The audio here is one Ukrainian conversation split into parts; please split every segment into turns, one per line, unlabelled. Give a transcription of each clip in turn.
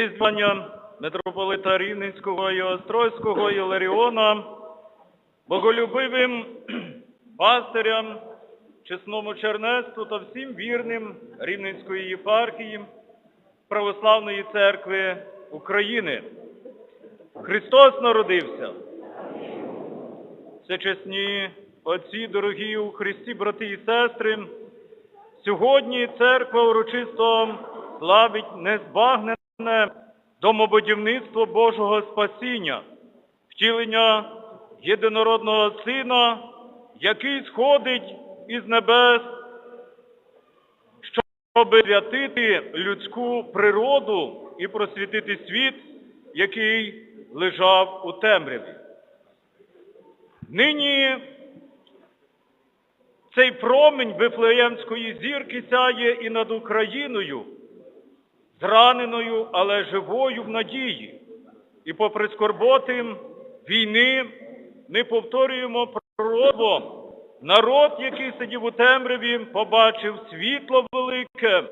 Різдвання митрополита Рівненського і Острозького Іларіона, боголюбивим пастирям, чесному чернецтву та всім вірним Рівненської єпархії Православної церкви України. Христос народився. Всечесні отці, дорогі у Христі, брати і сестри, Сьогодні церква урочисто славить незбагнене домобудівництво Божого спасіння, втілення єдинородного Сина, який сходить із небес, щоб святити людську природу і просвітити світ, який лежав у темряві. Нині цей промінь Вифлеємської зірки сяє і над Україною, зраненою, але живою в надії. І попри скорботи війни ми повторюємо пророцтво. Народ, який сидів у темряві, побачив світло велике,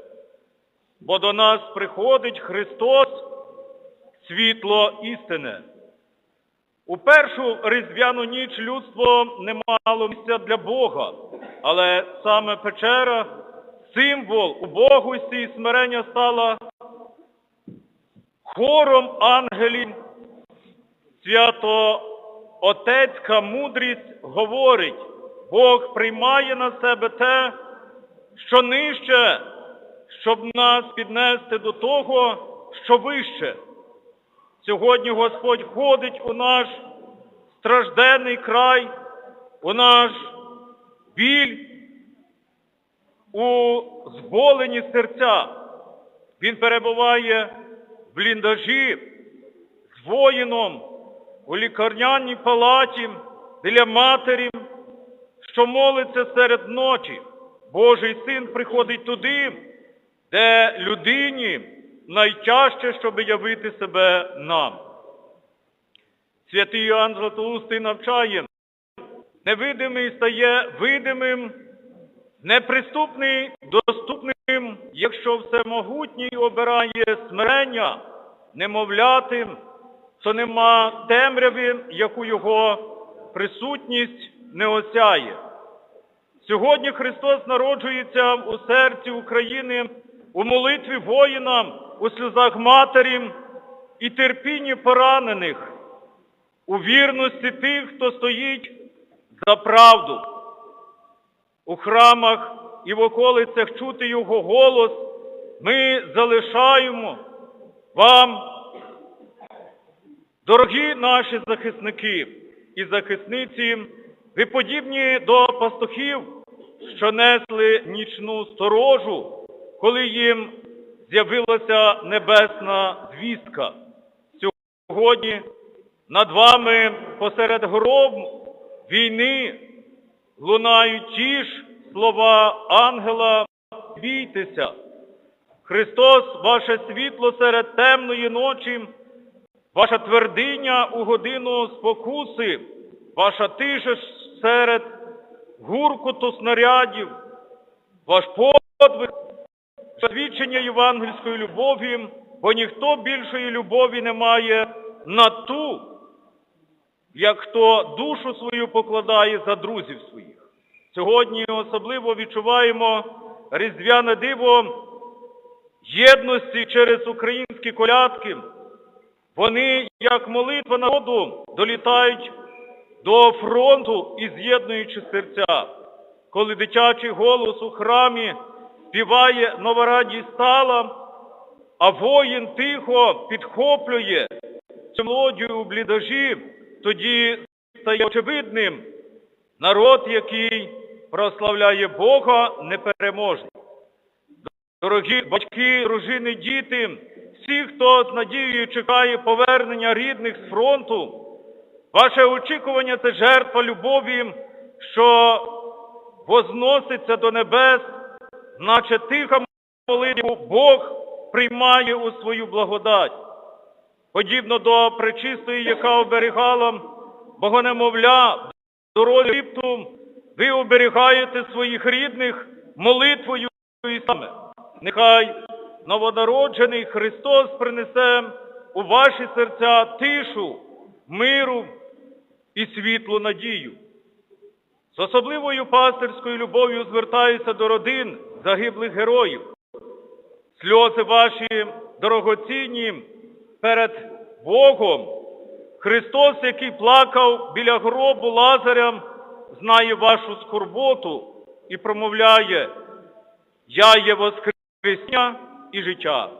бо до нас приходить Христос, світло істине. У першу різдвяну ніч людство не мало місця для Бога, але саме печера, символ убогості і смирення стала хором ангелів. Свято Отецька мудрість говорить, Бог приймає на себе те, що нижче, щоб нас піднести до того, що вище. Сьогодні Господь ходить у наш стражденний край, у наш біль, у зболені серця. Він перебуває бліндажі з воїном у лікарняній палаті біля матері, що молиться серед ночі. Божий син приходить туди, де людині найтяжче, щоб явити себе нам. Святий Іоанн Златоустий навчає, невидимий стає видимим, неприступний доступним, якщо всемогутній обирає смирення, немовлятим, то нема темряви, яку його присутність не осяє. Сьогодні Христос народжується у серці України у молитві воїнам, у сльозах матері і терпінні поранених, у вірності тих, хто стоїть за правду. У храмах і в околицях чути Його голос, ми залишаємо вам, дорогі наші захисники і захисниці, ви подібні до пастухів, що несли нічну сторожу, коли їм з'явилася небесна звістка. Сьогодні над вами посеред грому війни лунають ті ж слова ангела «Бійтеся». Христос, ваше світло серед темної ночі, ваша твердиня у годину спокуси, ваша тиша серед гуркоту снарядів, ваш подвиг, свідчення євангельської любові, бо ніхто більшої любові не має на ту, як хто душу свою покладає за друзів своїх. Сьогодні особливо відчуваємо різдвяне диво єдності через українські колядки. Вони, як молитва народу, долітають до фронту і з'єднуючи серця. Коли дитячий голос у храмі співає нова радість стала, а воїн тихо підхоплює цю мелодію у блідажі, тоді стає очевидним народ, який прославляє Бога непереможний. Дорогі батьки, дружини, діти, всі, хто з надією чекає повернення рідних з фронту, ваше очікування це жертва любові, що возноситься до небес, наче тиха молитву Бог приймає у свою благодать. Подібно до пречистої, яка оберігала богонемовля дорогу Єгипту, ви оберігаєте своїх рідних молитвою і саме. Нехай новонароджений Христос принесе у ваші серця тишу, миру і світлу надію. З особливою пастирською любов'ю звертаюся до родин загиблих героїв. Сльози ваші дорогоцінні перед Богом. Христос, який плакав біля гробу Лазаря, знає вашу скорботу і промовляє, Я є воскресіння і життя.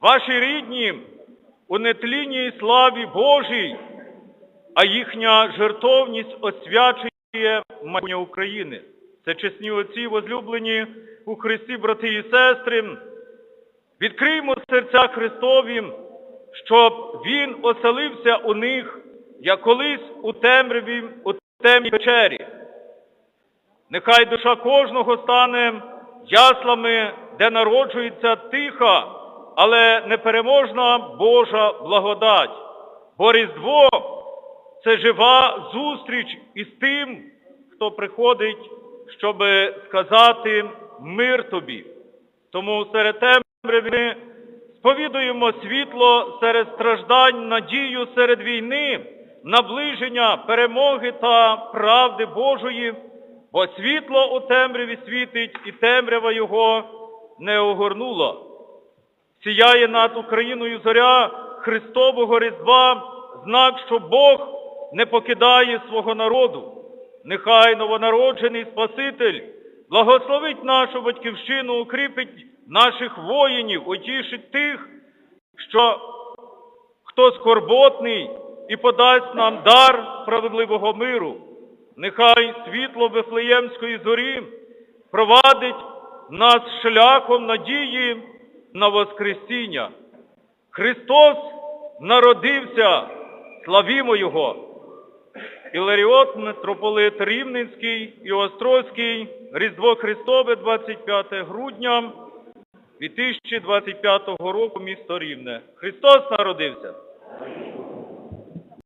Ваші рідні у нетлінній славі Божій, а їхня жертовність освячує майбутнє України. Це чесні отці, возлюблені у Христі, брати і сестри. Відкриймо серця Христові, щоб Він оселився у них, як колись у темряві, у темній печері. Нехай душа кожного стане яслами, де народжується тиха, але непереможна Божа благодать. Бо Різдво це жива зустріч із тим, хто приходить, щоб сказати мир тобі. Тому серед темряви сповідуємо світло серед страждань, надію серед війни, наближення перемоги та правди Божої, бо світло у темряві світить, і темрява його не огорнула. Сіяє над Україною зоря Христового Різдва, знак, що Бог не покидає свого народу. Нехай новонароджений Спаситель благословить нашу батьківщину, укріпить наших воїнів, утішить тих, що хто скорботний і подасть нам дар справедливого миру. Нехай світло Вифлеємської зорі провадить нас шляхом надії на Воскресіння. Христос народився, славімо Його! Іларіот, митрополит Рівненський і Острозький, Різдво Христове, 25 грудня 2025 року, місто Рівне. Христос народився!